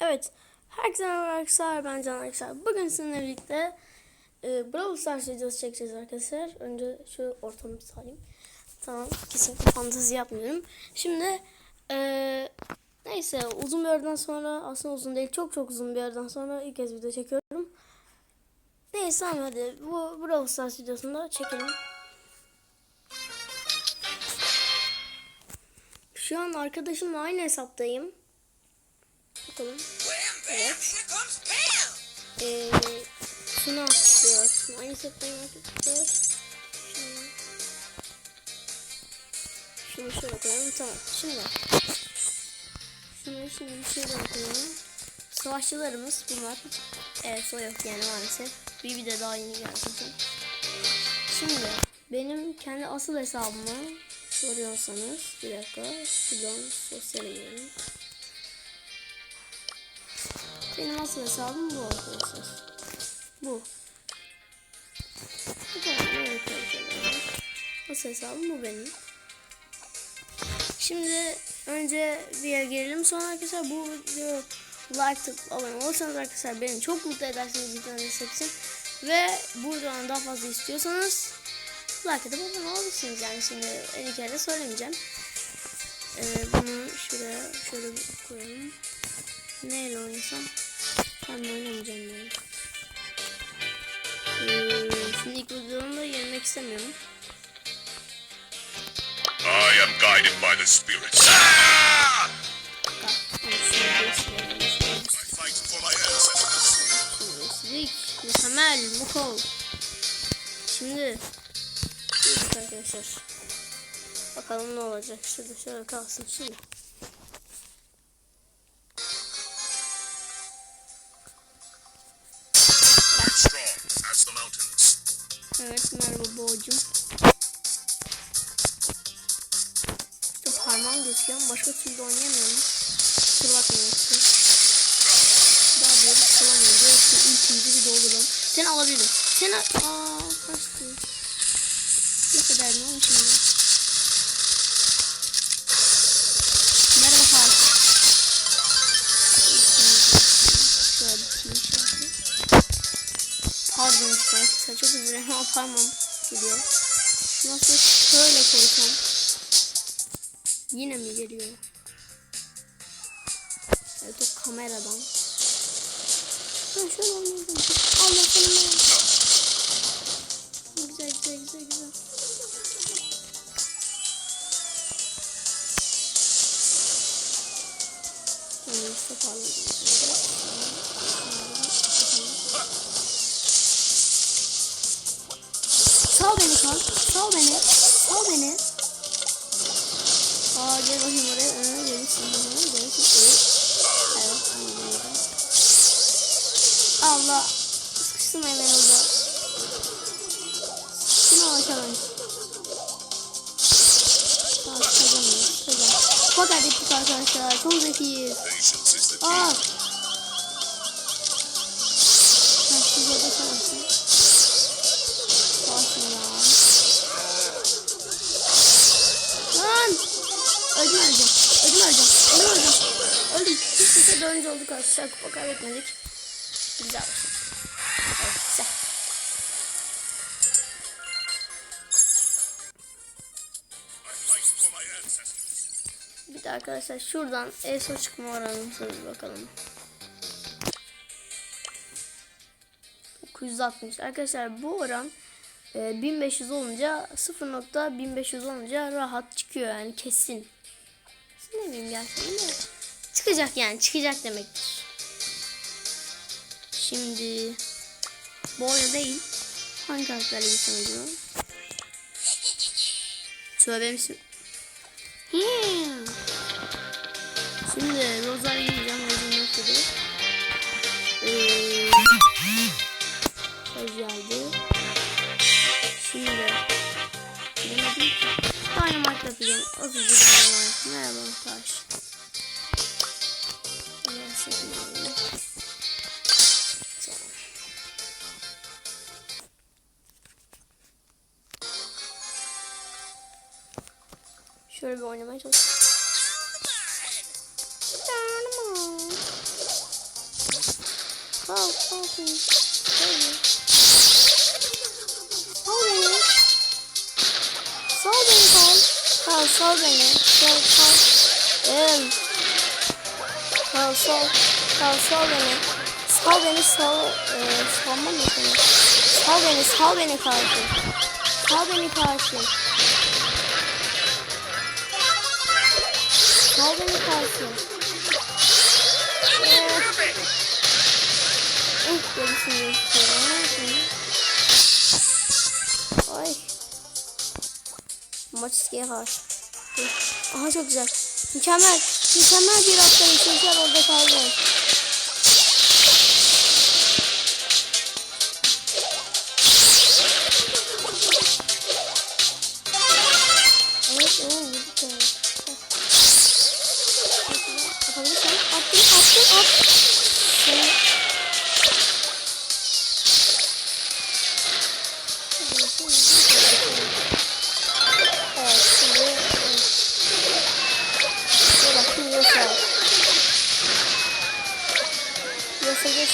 Evet. Herkese merhaba arkadaşlar. Ben Can arkadaşlar. Bugün sizinle birlikte e, Brawl Stars videosu çekeceğiz arkadaşlar. Önce şu ortamı bir sağlayayım. Tamam. Kesinlikle fantezi yapmıyorum. Şimdi e, neyse uzun bir aradan sonra aslında uzun değil. Çok çok uzun bir aradan sonra ilk kez video çekiyorum. Neyse tamam hadi. Bu Brawl Stars videosunda çekelim. Şu an arkadaşımla aynı hesaptayım. Bakalım. Evet. Ee, şunu. Şunu aynı hesaptayım arkadaşlar. Şunu. Şunu şöyle koyalım. Tamam. Şimdi. Şunu şimdi şöyle koyalım. Savaşçılarımız bunlar. Evet o yok yani maalesef. Bir video daha yeni geldi. Şimdi benim kendi asıl hesabımı soruyorsanız bir dakika şuradan sosyale girelim. Benim asıl hesabım bu arkadaşlar. Bu. Bu kadar hesabım bu benim. Şimdi önce bir yere girelim. Sonra arkadaşlar bu video like tıklayıp abone olursanız arkadaşlar beni çok mutlu edersiniz lütfen destek için. Ve bu videodan daha fazla istiyorsanız like edip abone olabilirsiniz. Yani şimdi en kere söylemeyeceğim. Ee, bunu şuraya şöyle koyalım. Neyle oynasam? Ben de oynamayacağım yani. Ee, şimdi ilk videomda yenmek istemiyorum. I am guided by the spirits. Ah! Şimdi değiştirdik. Mükemmel, mukol. Şimdi arkadaşlar. Bakalım ne olacak. Şurada şöyle kalsın şimdi. Evet merhaba boğacım. İşte parmağım gözüküyor ama başka türlü oynayamıyorum. Kusura bakmayın. Daha bir kalamıyorum. Böyle şu ultimizi bir dolduralım. Seni alabilirim. Seni... Aa kaçtı. Ne kadar ne olmuş şimdi? Arkadaşlar çok ama parmağım gidiyor. Nasıl şöyle koysam. Yine mi geliyor? Evet o kameradan. Ben şöyle oynayacağım. Allah seni Güzel güzel güzel güzel. Yani işte Sal beni kal. Sal beni. Sal beni. Aa gel bakayım oraya. Ee, gelirsin bana. Gelirsin. Evet. Allah. Sıkıştırmayın beni orada. Şunu açalım. Tamam kazanıyoruz. Kazan. Fakat ettik arkadaşlar. Çok zekiyiz. Aa. Dönünce olduk arkadaşlar. Kupa kaybetmedik. Güzel. Evet, güzel. Bir de arkadaşlar şuradan ESO çıkma oranımıza bir bakalım. 960. Arkadaşlar bu oran e, 1500 olunca 0.1500 olunca rahat çıkıyor yani kesin. Ne bileyim gerçekten çıkacak yani çıkacak demektir. Şimdi bu oyuna değil. Hangi karakterle gitsem acaba? Tövbe misin? Hmm. Şimdi Rozar yiyeceğim. Rozar noktada. Ee, Söz geldi. Şimdi bilemedim ki. Dynamite yapacağım. Azıcık Dynamite. Merhaba taş. Çekmeyelim. Tamam. Şöyle bir oynamaya çalışayım. Dynamite. Kal, kal beni. Kal beni. Sal beni. Kal. Kal, sal beni. Kal, kal. Em. Kal, sal. Kal, sal beni. Sal beni, sal. Ee, salma mı seni? Sal beni, sal beni kardeşim. Sal beni kardeşim. Sal beni. Ee, eh, gerisini istiyorum. Ay. Maç iskeye karşı. Aha çok güzel. Mükemmel. Mükemmel bir atlayış. Şeker orada kaldı. Evet, vurduk ya. Atabilirsen. Attım, attım, attım. Seni... Evet,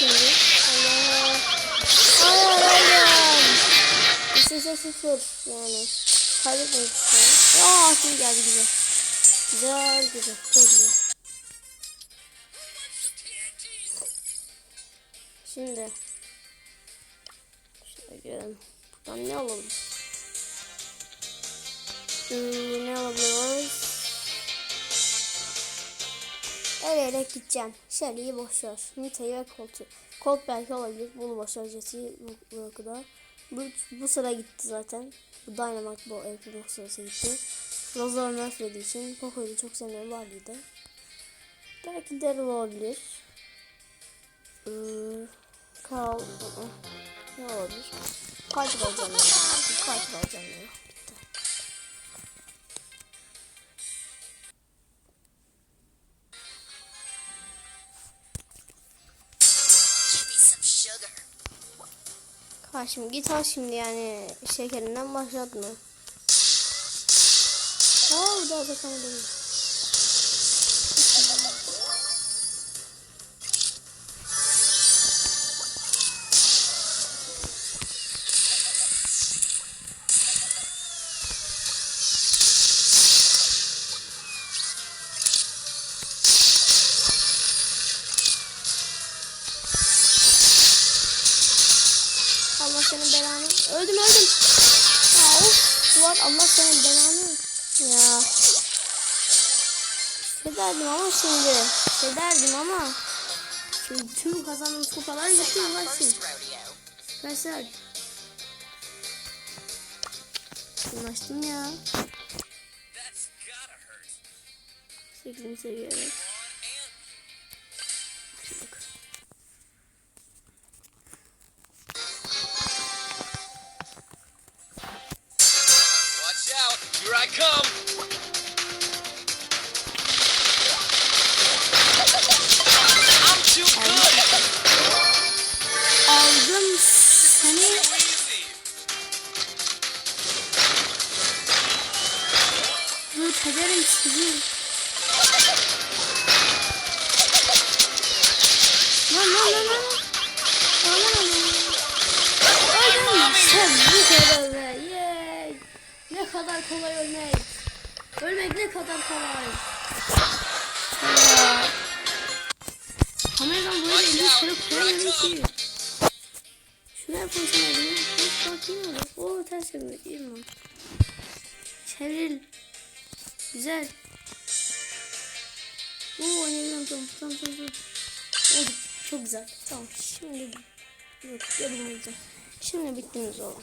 şimdi. Allah. Hayır, hayır. Üçüncü sıfır yani. Kaybetmedik. Aa şimdi geldi güzel. Güzel güzel. Çok güzel. Şimdi. Şöyle gelelim. Buradan ne alalım? Hmm, ne alabiliriz? Eleyerek gideceğim. Shelly'yi boş ver. Nita'yı ve Colt'u. Colt belki olabilir. Bunu boş ver. Jesse'yi bu, bu sıra gitti zaten. Bu Dynamite bu El sırası gitti. Rosa ölmezlediği için Poco'yu çok sevmiyorum Barley'de. Belki Daryl olabilir. Ee, Carl. Ne olabilir? Piper alacağım ya. Piper alacağım ya. Karşım git al şimdi yani şekerinden başlatma. Aa daha da kaldım. Senin belanı. Ya. Şey derdim ama şimdi. Şey derdim ama. Şimdi tüm kazandığımız kupalar gitti ulaşsın. Arkadaşlar. Ulaştım ya. That's gotta hurt. 8. seviyede. Kadar kolay ölmek. Ölmek ne kadar kolay. Ya. Kameradan böyle elini şöyle koyamıyorum ki. Şuraya koysam elini. Çok bakayım öyle. Oo ters çevirmek. İyi mi? Çevril. Güzel. Oo oynayabiliyorum tamam tamam tamam. tamam. Oldu. Çok güzel. Tamam şimdi yok yapamayacağım. Şimdi bittiniz o.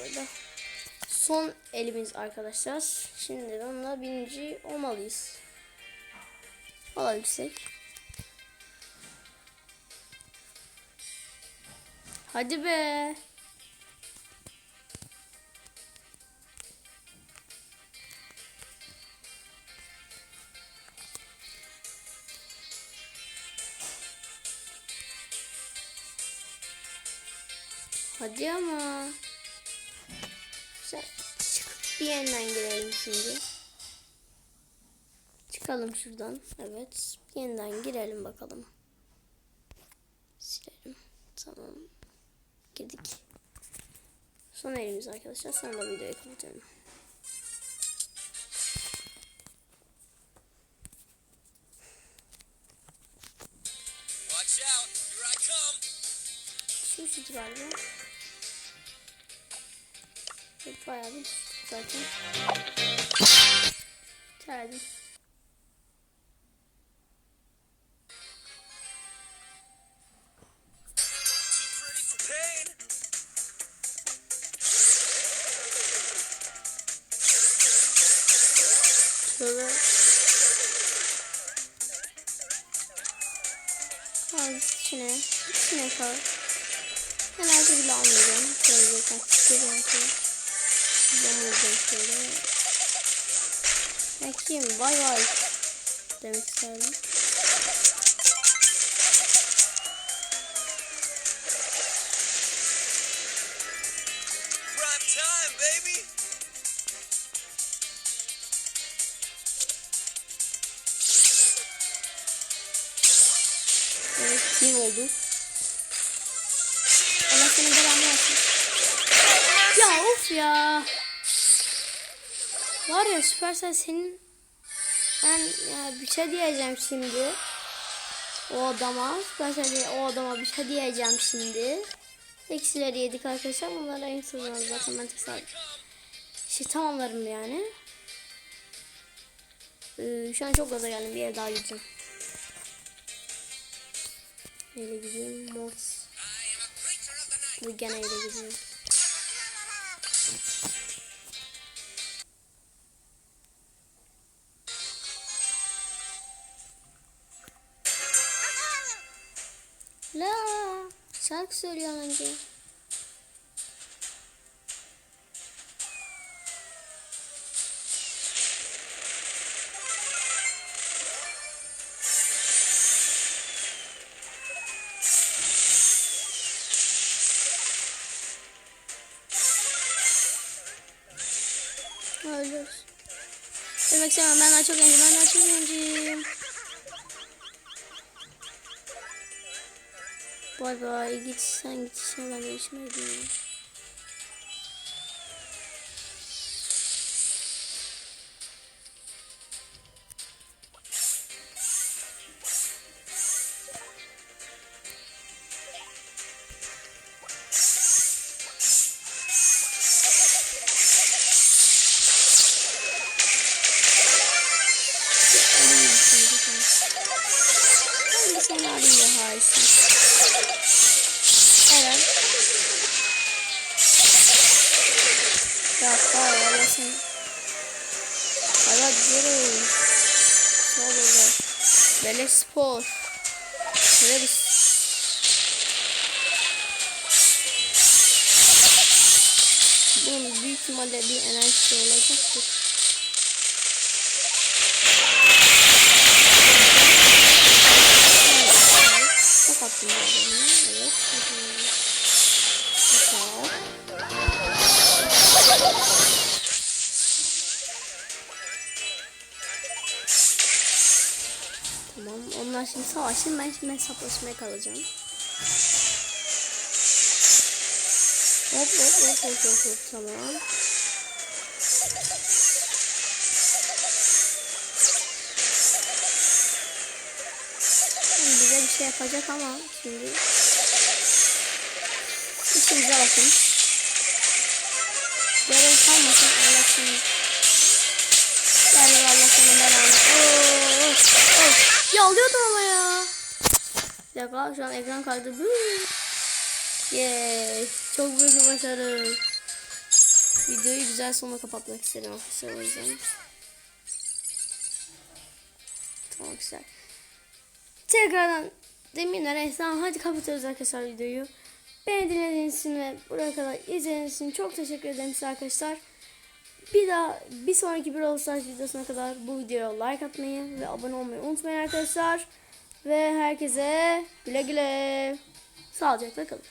Böyle. Son elimiz arkadaşlar. Şimdi onunla birinci olmalıyız. Olabilsek. Hadi be. Hadi ama. Bir yeniden girelim şimdi. Çıkalım şuradan. Evet. Bir yeniden girelim bakalım. Silelim. Tamam. Girdik. Son elimiz arkadaşlar. Sonra da videoyu kapatıyorum. Şu şutu galiba. Bayağı bir zaten. Pain. Şöyle. Al içine. İçine kal. Enerji bile almayacağım. Şöyle kaç bir Yamulacağım şöyle. Bakayım bay bay. Demek isterdim. Prime time, baby. Evet team oldu. Allah senin belanı versin. Ya of ya. Var ya Supercell senin ben ya bir şey diyeceğim şimdi. O adama Supercell diye o adama bir şey diyeceğim şimdi. Eksileri yedik arkadaşlar. Bunları en son zaten ben tesadüf. Şey tamamlarım yani. Ee, şu an çok gaza geldim. Bir yere daha gideceğim. Neyle gideyim? Mortis. Ve gene öyle gidiyor. La şarkı söylüyor önce. Ölürüz. Demek istemem ben daha çok gencim ben çok gencim. Bay bay git sen git işine ben de işime gidiyorum. Ben de seni pra assim. Olha a olha Só lugar. Dele expor. Dele Bom, vítima de energia elétrica. Tá capinado, né? É isso. Onlar şimdi savaşın. Ben şimdi hesaplaşmaya kalacağım. Hop hop hop hop hop hop. Tamam. Şimdi bize bir şey yapacak ama şimdi işimize bakın. Görev kalmasın Allah of. Ya alıyordum ama ya. Bir dakika şu an ekran kaydı. Yeee. Çok büyük bir başarı. Videoyu güzel sonuna kapatmak istedim arkadaşlar o yüzden. Tamam güzel. Tekrardan deminler neyse hadi kapatıyoruz arkadaşlar videoyu. Beni dinlediğiniz için ve buraya kadar izlediğiniz için çok teşekkür ederim size arkadaşlar. Bir daha bir sonraki Brawl Stars videosuna kadar bu videoya like atmayı ve abone olmayı unutmayın arkadaşlar. Ve herkese güle güle. Sağlıcakla kalın.